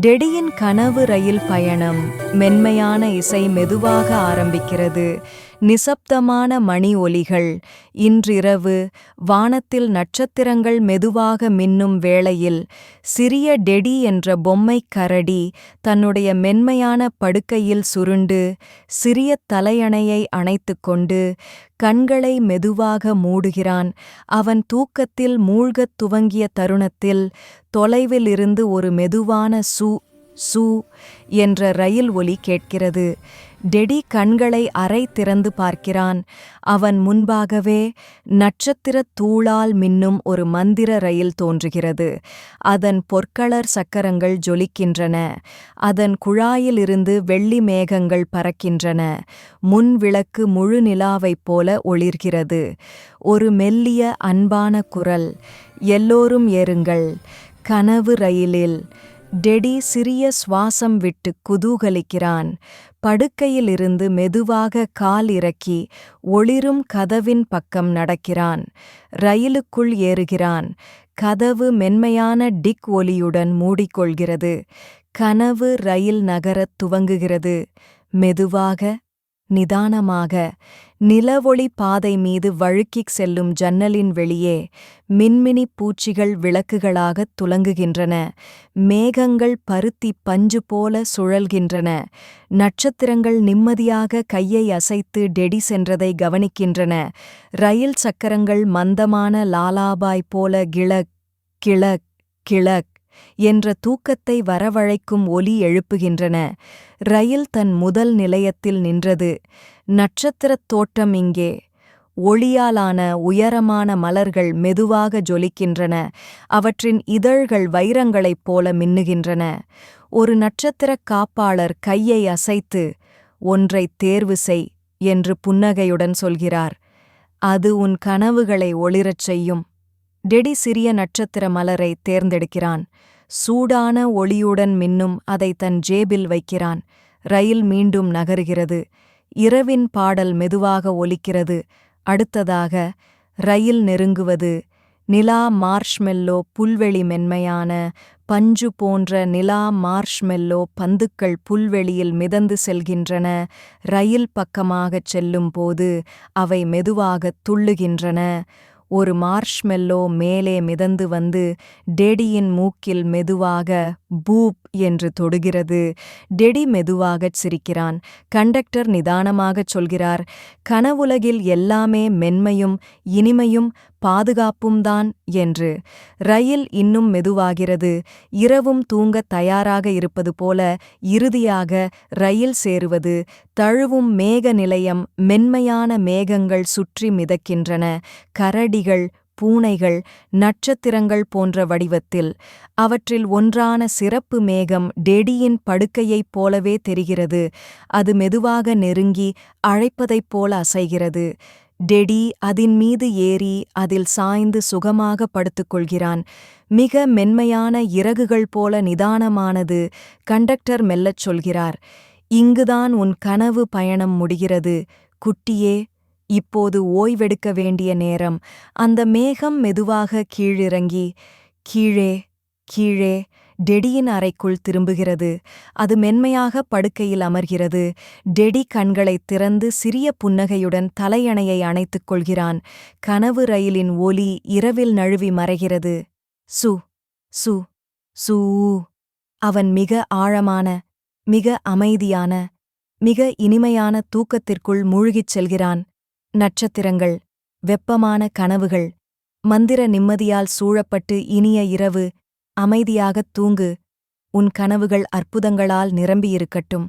டெடியின் கனவு ரயில் பயணம் மென்மையான இசை மெதுவாக ஆரம்பிக்கிறது. நிசப்தமான மணி ஒலிகள். இன்றிரவு வானத்தில் நட்சத்திரங்கள் மெதுவாக மின்னும் வேளையில் சிறிய டெடி என்ற பொம்மைக் கரடி தன்னுடைய மென்மையான படுக்கையில் சுருண்டு சிறிய தலையணையை அணைத்துக்கொண்டு கண்களை மெதுவாக மூடுகிறான். அவன் தூக்கத்தில் மூழ்கத் துவங்கிய தருணத்தில் தொலைவிலிருந்து ஒரு மெதுவான சூ சு என்ற ரயில் ஒலி கேட்கிறது. டெடி கண்களை அரை திறந்து பார்க்கிறான். அவன் முன்பாகவே நட்சத்திரத் தூளால் மின்னும் ஒரு மந்திர ரயில் தோன்றுகிறது. அதன் பொற்களர் சக்கரங்கள் ஜொலிக்கின்றன. அதன் குழாயிலிருந்து வெள்ளி மேகங்கள் பறக்கின்றன. முன் விளக்கு முழு நிலாவைப் போல ஒளிர்கிறது. ஒரு மெல்லிய அன்பான குரல் எல்லோரும் ஏறுங்கள். கனவு ரயிலில் டெடி சிறிய சுவாசம் விட்டு குதூகலிக்கிறான். படுக்கையிலிருந்து மெதுவாக கால் இறக்கி ஒளிரும் கதவின் பக்கம் நடக்கிறான். ரயிலுக்குள் ஏறுகிறான். கதவு மென்மையான டிக் ஒலியுடன் மூடிக்கொள்கிறது. கனவு ரயில் நகரத் துவங்குகிறது. மெதுவாக நிதானமாக நிலவொளி பாதை மீது வழுக்கிக் செல்லும் ஜன்னலின் வெளியே மின்மினி பூச்சிகள் விளக்குகளாகத் துலங்குகின்றன. மேகங்கள் பருத்தி பஞ்சு போல சுழல்கின்றன. நட்சத்திரங்கள் நிம்மதியாக கையை அசைத்து டெடி சென்றதை கவனிக்கின்றன. ரயில் சக்கரங்கள் மந்தமான லாலாபாய் போல கிளக் கிழக் கிழக் என்ற தூக்கத்தை வரவழைக்கும் ஒலி எழுப்புகின்றன. ரயில் தன் முதல் நிலையத்தில் நின்றது. நட்சத்திரத் தோட்டம் இங்கே. ஒளியாலான உயரமான மலர்கள் மெதுவாக ஜொலிக்கின்றன. அவற்றின் இதழ்கள் வைரங்களைப் போல மின்னுகின்றன. ஒரு நட்சத்திரக் காப்பாளர் கையை அசைத்து ஒன்றைத் தேர்வு செய் என்று புன்னகையுடன் சொல்கிறார். அது உன் கனவுகளை ஒளிரச் செய்யும். டெடி சிறிய நட்சத்திர மலரை தேர்ந்தெடுக்கிறான். சூடான ஒளியுடன் மின்னும் அதை தன் ஜேபில் வைக்கிறான். ரயில் மீண்டும் நகருகிறது. இரவின் பாடல் மெதுவாக ஒலிக்கிறது. அடுத்ததாக ரயில் நெருங்குவது. நிலா மார்ஷ்மெல்லோ புல்வெளி மென்மையான பஞ்சு போன்ற நிலா மார்ஷ்மெல்லோ பந்துக்கள் புல்வெளியில் மிதந்து செல்கின்றன. ரயில் பக்கமாகச் செல்லும்போது அவை மெதுவாகத் துள்ளுகின்றன. ஒரு மார்ஷ்மெல்லோ மேலே மிதந்து வந்து டெடியின் மூக்கில் மெதுவாக பூப் என்று தொடுகிறது. டெடி மெதுவாகச் சிரிக்கிறான். கண்டக்டர் நிதானமாகச் சொல்கிறார். கனவுலகில் எல்லாமே மென்மையும் இனிமையும் பாதுகாப்பும்தான் என்று. ரயில் இன்னும் மெதுவாகிறது. இரவும் தூங்கத் தயாராக இருப்பது போல இறுதியாக ரயில் சேருவது. தழுவும் மேக நிலையம் மென்மையான மேகங்கள் சுற்றி மிதக்கின்றன. கரடிகள் பூனைகள் நட்சத்திரங்கள் போன்ற வடிவத்தில் அவற்றில் ஒன்றான சிறப்பு மேகம் டெடியின் படுக்கையைப் போலவே தெரிகிறது. அது மெதுவாக நெருங்கி அழைப்பதைப் போல அசைகிறது. டெடி அதின் மீது ஏறி அதில் சாய்ந்து சுகமாக படுத்துக்கொள்கிறான் மிக மென்மையான இறகுகள் போல நிதானமானது கண்டக்டர் மெல்லச் சொல்கிறார். இங்குதான் உன் கனவு பயணம் முடிகிறது. குட்டியே இப்போது ஓய்வெடுக்க வேண்டிய நேரம். அந்த மேகம் மெதுவாக கீழிறங்கி கீழே கீழே டெடியின் அறைக்குள் திரும்புகிறது. அது மென்மையாக படுக்கையில் அமர்கிறது. டெடி கண்களைத் திறந்து சிறிய புன்னகையுடன் தலையணையை அணைத்துக் கொள்கிறான். கனவு ரயிலின் ஒலி இரவில் நழுவி மறைகிறது. சு சு சூ அவன் மிக ஆழமான மிக அமைதியான மிக இனிமையான தூக்கத்திற்குள் மூழ்கிச் செல்கிறான். நட்சத்திரங்கள் வெப்பமான கனவுகள் மந்திர நிம்மதியால் சூழப்பட்டு இனிய இரவு அமைதியாகத் தூங்கு உன் கனவுகள் அற்புதங்களால் நிரம்பியிருக்கட்டும்.